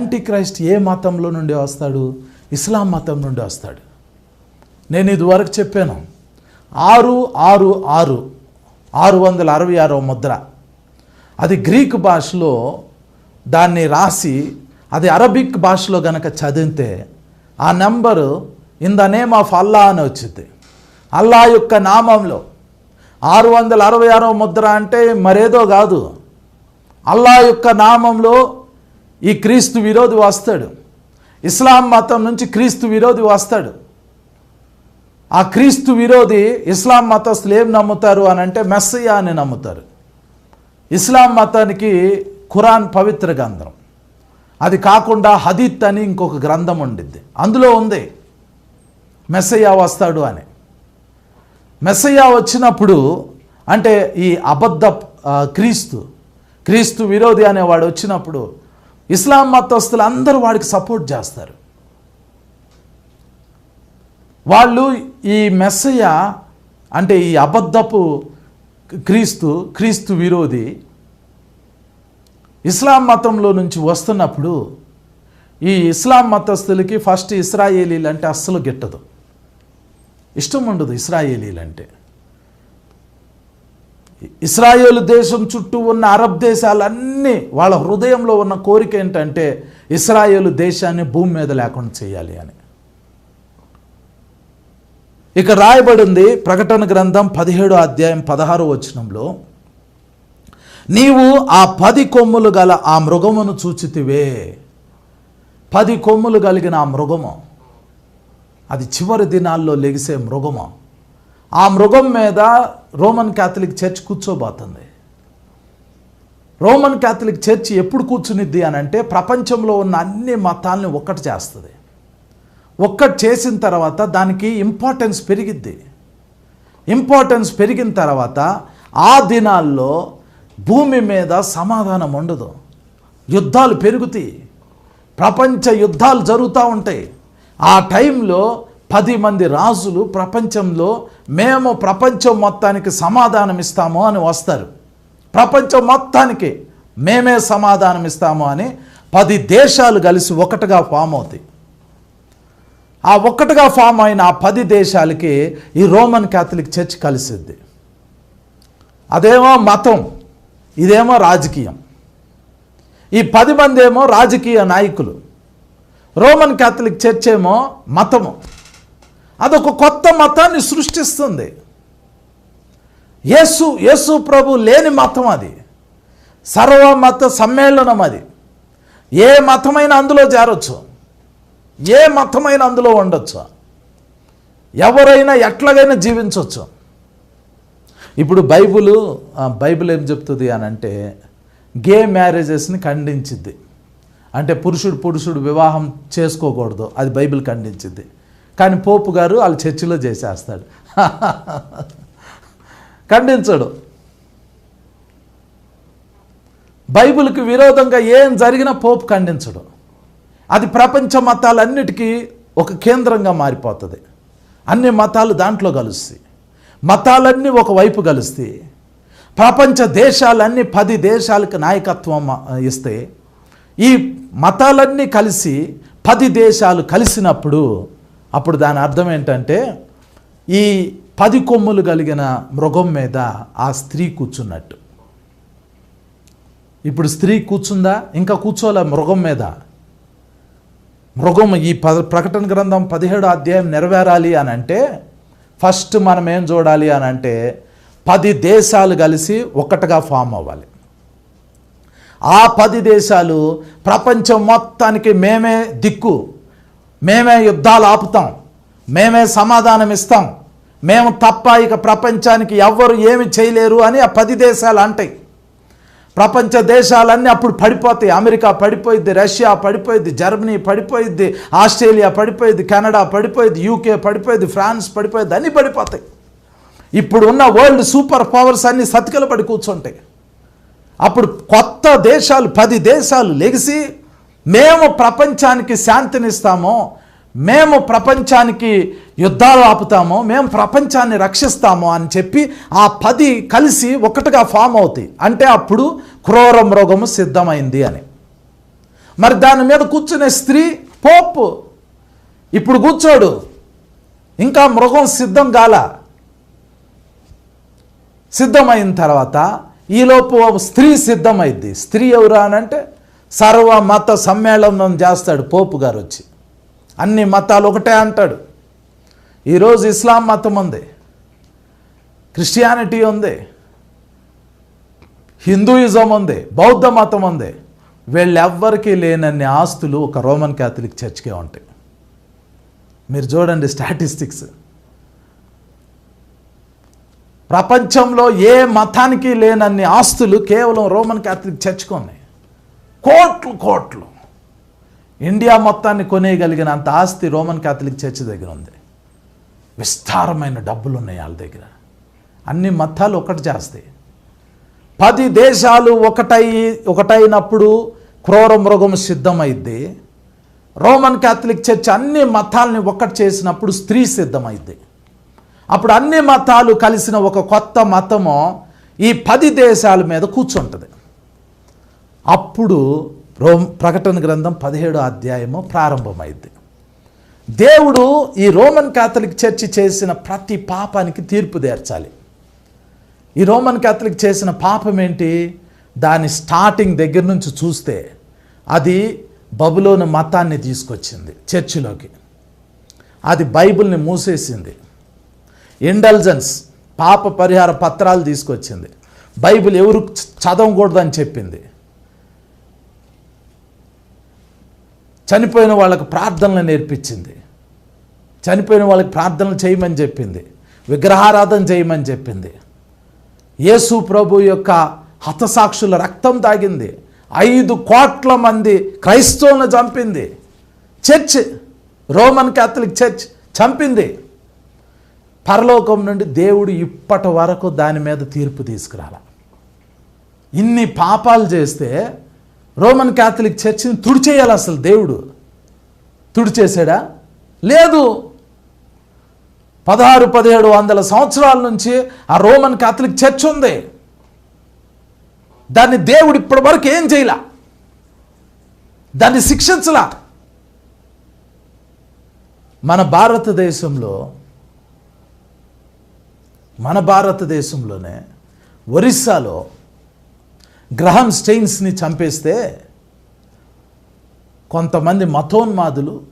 Anti Christ ఏ మతంలో నుండి వస్తాడు? ఇస్లాం మతం నుండి వస్తాడు. నేను ఇదివరకు చెప్పాను. ఆరు ఆరు ఆరు ఆరు వందల అరవై ఆరో ముద్ర. అది గ్రీక్ భాషలో దాన్ని రాసి అది అరబిక్ భాషలో గనక చదివితే ఆ number in the name of Allah అని వచ్చింది అల్లా యొక్క నామంలో. ఆరు వందల అరవై ఆరో ముద్ర అంటే మరేదో కాదు. అల్లా యొక్క నామంలో ఈ క్రీస్తు విరోధి వస్తాడు. ఇస్లాం మతం నుంచి క్రీస్తు విరోధి వస్తాడు. ఆ క్రీస్తు విరోధి ఇస్లాం మతస్తులు ఏం నమ్ముతారు అని అంటే మెస్సయ్య అని నమ్ముతారు. ఇస్లాం మతానికి ఖురాన్ పవిత్ర గ్రంథం. అది కాకుండా హదీత్ అని ఇంకొక గ్రంథం ఉండిద్ది. అందులో ఉంది. మెస్సయ్య వస్తాడు అని. మెస్సయ్య వచ్చినప్పుడు అంటే ఈ అబద్ధ క్రీస్తు క్రీస్తు విరోధి అనేవాడు వచ్చినప్పుడు ఇస్లాం మతస్థులు అందరూ వాడికి సపోర్ట్ చేస్తారు. వాళ్ళు ఈ మెస్సయ్య అంటే ఈ అబద్ధపు క్రీస్తు క్రీస్తు విరోధి ఇస్లాం మతంలో నుంచి వస్తున్నప్పుడు ఈ ఇస్లాం మతస్థులకి ఫస్ట్ ఇస్రాయేలీలు అంటే అస్సలు గిట్టదు. ఇష్టం ఉండదు ఇస్రాయేలీలు అంటే ఇస్రాయేల్ దేశం చుట్టూ ఉన్న అరబ్ దేశాలన్నీ వాళ్ళ హృదయంలో ఉన్న కోరిక ఏంటంటే ఇస్రాయేల్ దేశాన్ని భూమి మీద లేకుండా చేయాలి అని. ఇక రాయబడింది ప్రకటన గ్రంథం పదిహేడు అధ్యాయం పదహారు వచనంలో నీవు ఆ పది కొమ్ములు గల ఆ మృగమును చూచితివే. పది కొమ్ములు కలిగిన ఆ మృగము అది చివరి దినాల్లో లెగిసే మృగము. ఆ మృగం మీద రోమన్ క్యాథలిక్ చర్చ్ కూర్చోబోతుంది. రోమన్ క్యాథలిక్ చర్చ్ ఎప్పుడు కూర్చునిద్ది అని అంటే ప్రపంచంలో ఉన్న అన్ని మతాలని ఒక్కటి చేస్తుంది. ఒక్కటి చేసిన తర్వాత దానికి ఇంపార్టెన్స్ పెరిగిద్ది. ఇంపార్టెన్స్ పెరిగిన తర్వాత ఆ దినాల్లో భూమి మీద సమాధానం ఉండదు. యుద్ధాలు పెరుగుతాయి. ప్రపంచ యుద్ధాలు జరుగుతూ ఉంటాయి. ఆ టైంలో పది మంది రాజులు ప్రపంచంలో మేము ప్రపంచం మొత్తానికి సమాధానం ఇస్తాము అని వస్తారు. ప్రపంచం మొత్తానికి మేమే సమాధానం ఇస్తాము అని పది దేశాలు కలిసి ఒకటిగా ఫామ్ అవుతాయి. ఆ ఒక్కటిగా ఫామ్ అయిన ఆ పది దేశాలకి ఈ రోమన్ క్యాథలిక్ చర్చ్ కలిసిద్ది అదేమో మతం ఇదేమో రాజకీయం. ఈ పది మంది ఏమో రాజకీయ నాయకులు. రోమన్ క్యాథలిక్ చర్చ్ ఏమో మతము. అదొక కొత్త మతాన్ని సృష్టిస్తుంది. యేసు యేసు ప్రభు లేని మతం అది. సర్వమత సమ్మేళనం అది. ఏ మతమైనా అందులో చేరొచ్చు. ఏ మతమైన అందులో ఉండొచ్చు. ఎవరైనా ఎట్లాగైనా జీవించవచ్చు ఇప్పుడు బైబుల్ బైబిల్ ఏం చెప్తుంది అని అంటే గే మ్యారేజెస్ని ఖండించిద్ది. అంటే పురుషుడు పురుషుడు వివాహం చేసుకోకూడదు. అది బైబిల్ ఖండించింది కానీ పోపు గారు వాళ్ళ చర్చిలో చేసేస్తాడు. ఖండించడు. బైబిల్కి విరోధంగా ఏం జరిగినా పోపు ఖండించడు. అది ప్రపంచ మతాలన్నిటికీ ఒక కేంద్రంగా మారిపోతుంది. అన్ని మతాలు దాంట్లో కలుస్తాయి. మతాలన్నీ ఒకవైపు కలుస్తాయి. ప్రపంచ దేశాలన్నీ పది దేశాలకు నాయకత్వం ఇస్తే ఈ మతాలన్నీ కలిసి పది దేశాలు కలిసినప్పుడు అప్పుడు దాని అర్థం ఏంటంటే ఈ పది కొమ్ములు కలిగిన మృగం మీద ఆ స్త్రీ కూర్చున్నట్టు. ఇప్పుడు స్త్రీ కూర్చుందా? ఇంకా కూర్చోలే మృగం మీద. మృగం ఈ ప ప్రకటన గ్రంథం పదిహేడు అధ్యాయం నెరవేరాలి అని అంటే ఫస్ట్ మనం ఏం చూడాలి అని అంటే పది దేశాలు కలిసి ఒక్కటిగా ఫామ్ అవ్వాలి. ఆ పది దేశాలు ప్రపంచం మొత్తానికి మేమే దిక్కు. మేమే యుద్ధాలు ఆపుతాం. మేమే సమాధానం ఇస్తాం. మేము తప్ప ఇక ప్రపంచానికి ఎవ్వరు ఏమి చేయలేరు అని ఆ పది దేశాలు అంటాయి. ప్రపంచ దేశాలన్నీ అప్పుడు పడిపోతాయి. అమెరికా పడిపోయిద్ది రష్యా పడిపోయిద్ది జర్మనీ పడిపోయిద్ది ఆస్ట్రేలియా పడిపోయిద్ది కెనడా పడిపోయిద్ది యూకే పడిపోయిద్ది ఫ్రాన్స్ పడిపోయిద్ది అన్నీ పడిపోతాయి. ఇప్పుడు ఉన్న వరల్డ్ సూపర్ పవర్స్ అన్ని సతికలు పడి కూర్చుంటాయి. అప్పుడు కొత్త దేశాలు పది దేశాలు లెగిసి మేము ప్రపంచానికి శాంతినిస్తాము మేము ప్రపంచానికి యుద్ధాలు ఆపుతాము మేము ప్రపంచాన్ని రక్షిస్తాము అని చెప్పి ఆ పది కలిసి ఒకటిగా ఫామ్ అవుతాయి. అంటే అప్పుడు క్రూర మృగము సిద్ధమైంది అని. మరి దాని మీద కూర్చునే స్త్రీ పోపు ఇప్పుడు కూర్చోడు. ఇంకా మృగం సిద్ధం కాల. సిద్ధమైన తర్వాత ఈలోపు ఒక స్త్రీ సిద్ధమైద్ది. స్త్రీ ఎవరు అని అంటే సర్వ మత సమ్మేళనం చేస్తాడు పోపు గారు వచ్చి. అన్ని మతాలు ఒకటే అంటాడు. ఈరోజు ఇస్లాం మతం ఉంది. క్రిస్టియానిటీ ఉంది. హిందూయిజం ఉంది. బౌద్ధ మతం ఉంది. వీళ్ళెవ్వరికీ లేనన్ని ఆస్తులు ఒక రోమన్ క్యాథలిక్ చర్చ్కే ఉంటాయి. మీరు చూడండి స్టాటిస్టిక్స్. ప్రపంచంలో ఏ మతానికి లేనన్ని ఆస్తులు కేవలం రోమన్ క్యాథలిక్ చర్చ్కి ఉన్నాయి. కోట్లు కోట్లు. ఇండియా మొత్తాన్ని కొనేయగలిగిన అంత ఆస్తి రోమన్ క్యాథలిక్ చర్చ్ దగ్గర ఉంది. విస్తారమైన డబ్బులు ఉన్నాయి వాళ్ళ దగ్గర. అన్ని మతాలు ఒకటి చేస్తాయి. పది దేశాలు ఒకటై ఒకటైనప్పుడు క్రూర మృగం సిద్ధమైద్ది. రోమన్ క్యాథలిక్ చర్చ్ అన్ని మతాలని ఒకటి చేసినప్పుడు స్త్రీ సిద్ధమైద్ది. అప్పుడు అన్ని మతాలు కలిసిన ఒక కొత్త మతము ఈ పది దేశాల మీద కూర్చుంటుంది. అప్పుడు రోమ్ ప్రకటన గ్రంథం పదిహేడో అధ్యాయము ప్రారంభమైంది. దేవుడు ఈ రోమన్ క్యాథలిక్ చర్చి చేసిన ప్రతి పాపానికి తీర్పు తీర్చాలి. ఈ రోమన్ క్యాథలిక్ చేసిన పాపం ఏంటి? దాని స్టార్టింగ్ దగ్గర నుంచి చూస్తే అది బబులోని మతాన్ని తీసుకొచ్చింది చర్చిలోకి. అది బైబిల్ని మూసేసింది. ఇండల్జెన్స్ పాప పరిహార పత్రాలు తీసుకొచ్చింది. బైబిల్ ఎవరు చదవకూడదని చెప్పింది. చనిపోయిన వాళ్ళకు ప్రార్థనలు నేర్పించింది. చనిపోయిన వాళ్ళకి ప్రార్థనలు చేయమని చెప్పింది. విగ్రహారాధన చేయమని చెప్పింది. యేసు ప్రభు యొక్క హతసాక్షుల రక్తం తాగింది. ఐదు కోట్ల మంది క్రైస్తవులను చంపింది. చర్చ్ రోమన్ క్యాథలిక్ చర్చ్ చంపింది. పరలోకం నుండి దేవుడు ఇప్పటి వరకు దాని మీద తీర్పు తీసుకురాల. ఇన్ని పాపాలు చేస్తే రోమన్ క్యాథలిక్ చర్చిని తుడిచేయాలి అసలు దేవుడు. తుడిచేసాడా లేదు. పదహారు పదిహేడు వందల సంవత్సరాల నుంచి ఆ రోమన్ క్యాథలిక్ చర్చ్ ఉంది. దాన్ని దేవుడు ఇప్పటి వరకు ఏం చేయలా? దాన్ని శిక్షించలా? మన భారతదేశంలో మన భారతదేశంలోనే ఒరిస్సాలో గ్రహం స్టెయిన్స్ని చంపేస్తే కొంతమంది మతోన్మాదులు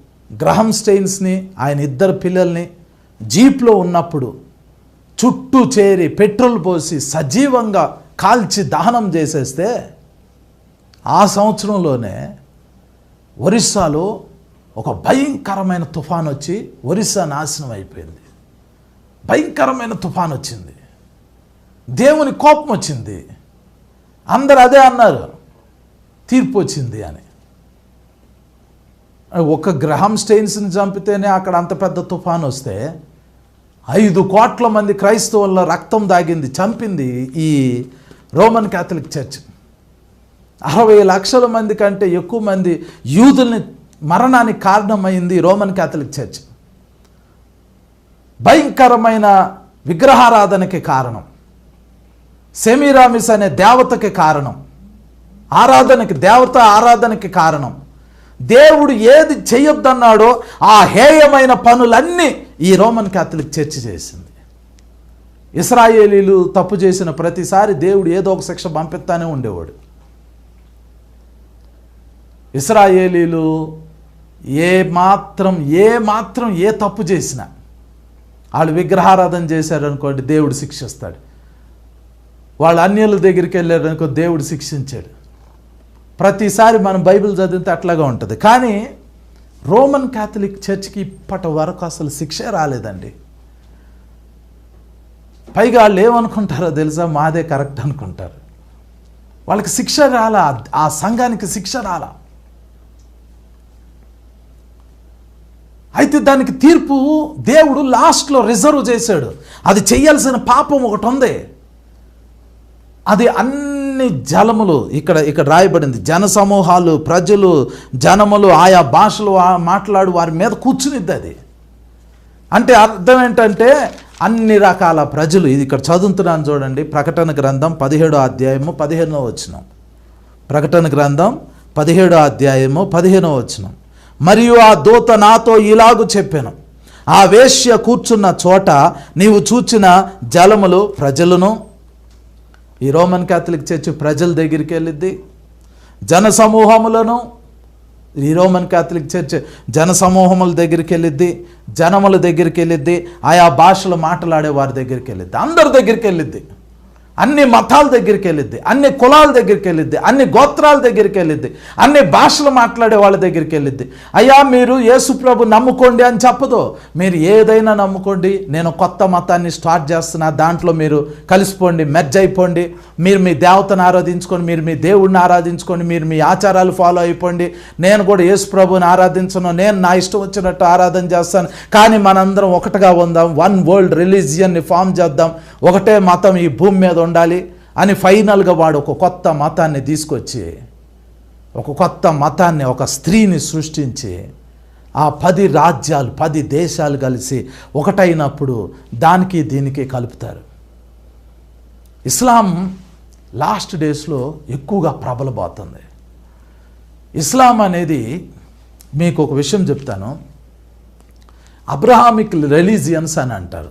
గ్రహం స్టెయిన్స్ని ఆయన ఇద్దరు పిల్లల్ని జీప్లో ఉన్నప్పుడు చుట్టూ చేరి పెట్రోల్ పోసి సజీవంగా కాల్చి దహనం చేసేస్తే ఆ సంవత్సరంలోనే ఒరిస్సాలో ఒక భయంకరమైన తుఫాన్ వచ్చి ఒరిస్సా నాశనం అయిపోయింది. భయంకరమైన తుఫాన్ వచ్చింది. దేవుని కోపం వచ్చింది. అందరు అదే అన్నారు. తీర్పు వచ్చింది అని. ఒక గ్రహం స్టెయిన్స్ని చంపితేనే అక్కడ అంత పెద్ద తుఫాన్ వస్తే ఐదు కోట్ల మంది క్రైస్తవుల రక్తం దాగింది చంపింది ఈ రోమన్ క్యాథలిక్ చర్చ్. అరవై లక్షల మంది కంటే ఎక్కువ మంది యూదుల్ని మరణానికి కారణమైంది రోమన్ క్యాథలిక్ చర్చ్. భయంకరమైన విగ్రహారాధనకి కారణం. సెమీరామిస్ అనే దేవతకి కారణం. ఆరాధనకి దేవత ఆరాధనకి కారణం. దేవుడు ఏది చేయొద్దన్నాడో ఆ హేయమైన పనులన్నీ ఈ రోమన్ క్యాథలిక్ చర్చ్ చేసింది. ఇస్రాయేలీలు తప్పు చేసిన ప్రతిసారి దేవుడు ఏదో ఒక శిక్ష పంపిస్తానే ఉండేవాడు. ఇస్రాయేలీలు ఏ మాత్రం ఏ మాత్రం ఏ తప్పు చేసినా వాళ్ళు విగ్రహారాధన చేశారనుకోండి దేవుడు శిక్షిస్తాడు. వాళ్ళు అన్యుల దగ్గరికి వెళ్ళారనుకో దేవుడు శిక్షించాడు. ప్రతిసారి మనం బైబిల్ చదివితే అట్లాగా ఉంటుంది. కానీ రోమన్ క్యాథలిక్ చర్చ్కి ఇప్పటి వరకు అసలు శిక్ష రాలేదండి. పైగా వాళ్ళు ఏమనుకుంటారో తెలుసా? మాదే కరెక్ట్ అనుకుంటారు. వాళ్ళకి శిక్ష రాలా? ఆ సంఘానికి శిక్ష రాలా? అయితే దానికి తీర్పు దేవుడు లాస్ట్లో రిజర్వ్ చేశాడు. అది చేయాల్సిన పాపం ఒకటి ఉంది. అది అన్ని జలములు ఇక్కడ ఇక్కడ రాయబడింది. జన సమూహాలు ప్రజలు జనములు ఆయా భాషలు మాట్లాడు వారి మీద కూర్చునిద్ది అది. అంటే అర్థం ఏంటంటే అన్ని రకాల ప్రజలు ఇది ఇక్కడ చదువుతున్నాను చూడండి ప్రకటన గ్రంథం పదిహేడో అధ్యాయము పదిహేనో వచ్చినం ప్రకటన గ్రంథం పదిహేడో అధ్యాయము పదిహేనో వచనం. మరియు ఆ దూత నాతో ఇలాగు చెప్పాను ఆ వేశ్య కూర్చున్న చోట నీవు చూచిన జలములు ప్రజలను ఈ రోమన్ క్యాథలిక్ చర్చ్ ప్రజల దగ్గరికి వెళ్ళిద్ది. జన సమూహములను ఈ రోమన్ క్యాథలిక్ చర్చ్ జన సమూహముల దగ్గరికి వెళ్ళిద్ది జనముల దగ్గరికి వెళ్ళిద్ది ఆయా భాషలు మాట్లాడే వారి దగ్గరికి వెళ్ళిద్ది అందరి దగ్గరికి వెళ్ళిద్ది. అన్ని మతాల దగ్గరికి వెళ్ళిద్ది అన్ని కులాల దగ్గరికి వెళ్ళిద్ది అన్ని గోత్రాల దగ్గరికి వెళ్ళిద్ది అన్ని భాషలు మాట్లాడే వాళ్ళ దగ్గరికి వెళ్ళిద్ది. అయ్యా మీరు యేసుప్రభు నమ్ముకోండి అని చెప్పదు. మీరు ఏదైనా నమ్ముకోండి నేను కొత్త మతాన్ని స్టార్ట్ చేస్తున్నా దాంట్లో మీరు కలిసిపోండి మెర్జ్ అయిపోండి. మీరు మీ దేవతను ఆరాధించుకొని మీరు మీ దేవుడిని ఆరాధించుకొని మీరు మీ ఆచారాలు ఫాలో అయిపోండి. నేను కూడా యేసుప్రభుని ఆరాధించను నేను నా ఇష్టం వచ్చినట్టు ఆరాధన చేస్తాను. కానీ మనందరం ఒకటిగా ఉందాం వన్ వరల్డ్ రిలీజియన్ని ఫామ్ చేద్దాం. ఒకటే మతం ఈ భూమి మీద ఉండాలి అని ఫైనల్గా వాడు ఒక కొత్త మతాన్ని తీసుకొచ్చి ఒక కొత్త మతాన్ని ఒక స్త్రీని సృష్టించి ఆ పది రాజ్యాలు పది దేశాలు కలిసి ఒకటైనప్పుడు దానికి దీనికి కలుపుతారు. ఇస్లాం లాస్ట్ డేస్లో ఎక్కువగా ప్రబలబోతుంది. ఇస్లాం అనేది మీకు ఒక విషయం చెప్తాను. అబ్రహామిక్ రిలీజియన్స్ అని అంటారు.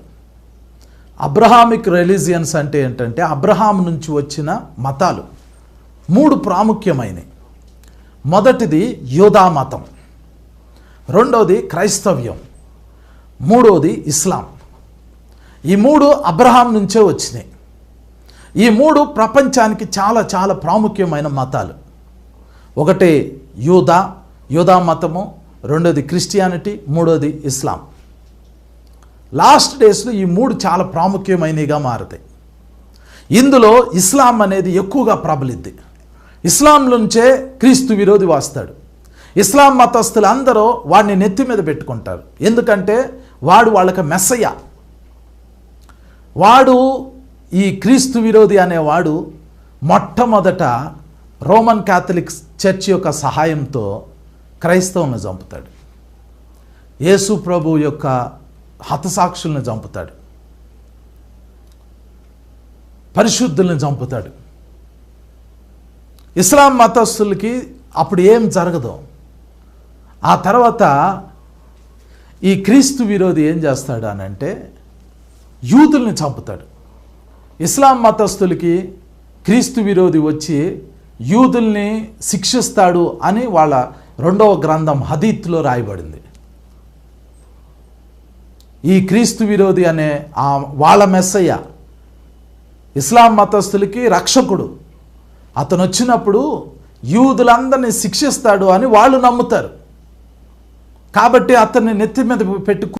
అబ్రహామిక్ రిలీజియన్స్ అంటే ఏంటంటే అబ్రహాం నుంచి వచ్చిన మతాలు మూడు ప్రాముఖ్యమైనవి. మొదటిది యోధా మతం. రెండవది క్రైస్తవ్యం. మూడవది ఇస్లాం. ఈ మూడు అబ్రహాం నుంచే వచ్చినాయి. ఈ మూడు ప్రపంచానికి చాలా చాలా ప్రాముఖ్యమైన మతాలు. ఒకటి యూదా యూదా మతము రెండోది క్రిస్టియానిటీ మూడోది ఇస్లాం. లాస్ట్ డేస్లో ఈ మూడు చాలా ప్రాముఖ్యమైనవిగా మారుతాయి. ఇందులో ఇస్లాం అనేది ఎక్కువగా ప్రబలిద్ది. ఇస్లాం నుంచే క్రీస్తు విరోధి వస్తాడు. ఇస్లాం మతస్థులు అందరూ వాడిని నెత్తి మీద పెట్టుకుంటారు. ఎందుకంటే వాడు వాళ్ళకి మెస్సయ్య. వాడు ఈ క్రీస్తు విరోధి అనేవాడు మొట్టమొదట రోమన్ క్యాథలిక్ చర్చ్ యొక్క సహాయంతో క్రైస్తవులను చంపుతాడు. యేసు ప్రభు యొక్క హతసాక్షుల్ని చంపుతాడు. పరిశుద్ధుల్ని చంపుతాడు. ఇస్లాం మతస్థులకి అప్పుడు ఏం జరగదు. ఆ తర్వాత ఈ క్రీస్తు విరోధి ఏం చేస్తాడు అని అంటే యూదుల్ని చంపుతాడు. ఇస్లాం మతస్థులకి క్రీస్తు విరోధి వచ్చి యూదుల్ని శిక్షిస్తాడు అని వాళ్ళ రెండవ గ్రంథం హదీత్లో రాయబడింది. ఈ క్రీస్తు విరోధి అనే ఆ వాళ్ళ మెస్సయ్య ఇస్లాం మతస్థులకి రక్షకుడు. అతను వచ్చినప్పుడు యూదులందరినీ శిక్షిస్తాడు అని వాళ్ళు నమ్ముతారు. కాబట్టి అతన్ని నెత్తి మీద పెట్టుకు